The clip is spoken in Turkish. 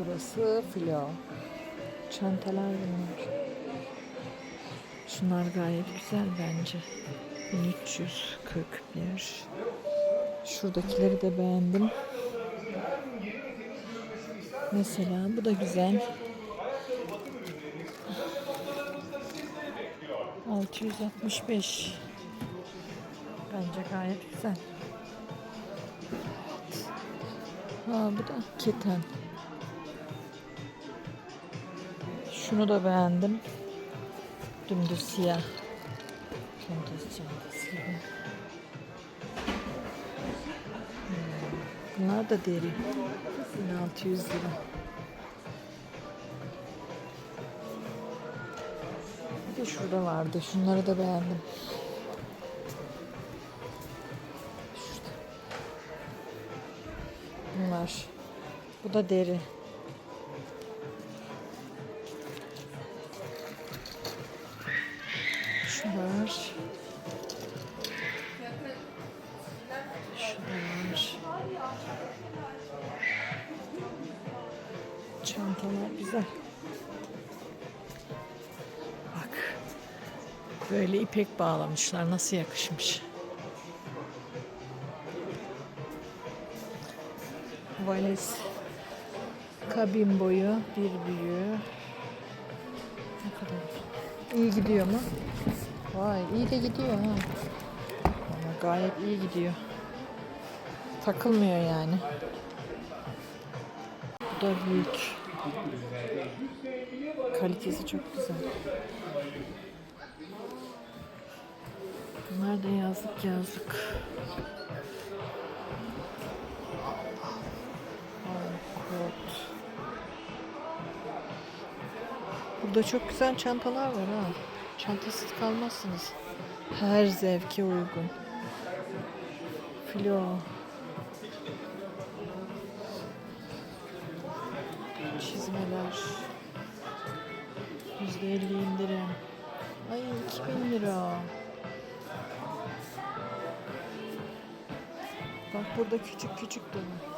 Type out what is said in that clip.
Burası filo. Çantalar bunlar. Şunlar gayet güzel bence. 1341. Şuradakileri de beğendim. Mesela bu da güzel. 665. Bence gayet güzel. Ha bu da keten. Şunu da beğendim. Dümdüz siyah. Dümdüz çantası gibi. Hmm, Bunlar da deri. 1600 lira. Bir de şurada vardı. Şunları da beğendim. Şurada. Bunlar. Bu da deri. Şunlar. Şunlar. Çantalar güzel. Bak. Böyle ipek bağlamışlar. Nasıl yakışmış. Valiz. Kabin boyu. Bir büyüğü. Ne kadar? İyi gidiyor mu? Vay iyi de gidiyor ha. Ama gayet iyi gidiyor. Takılmıyor yani. Bu da büyük. Kalitesi çok güzel. Bunlar da yazlık yazlık. Burada çok güzel çantalar var ha. Çantasız kalmazsınız. Her zevke uygun. Filo. Çizmeler. %50 indirim. Ay 2000 lira. Bak burada küçük küçük var.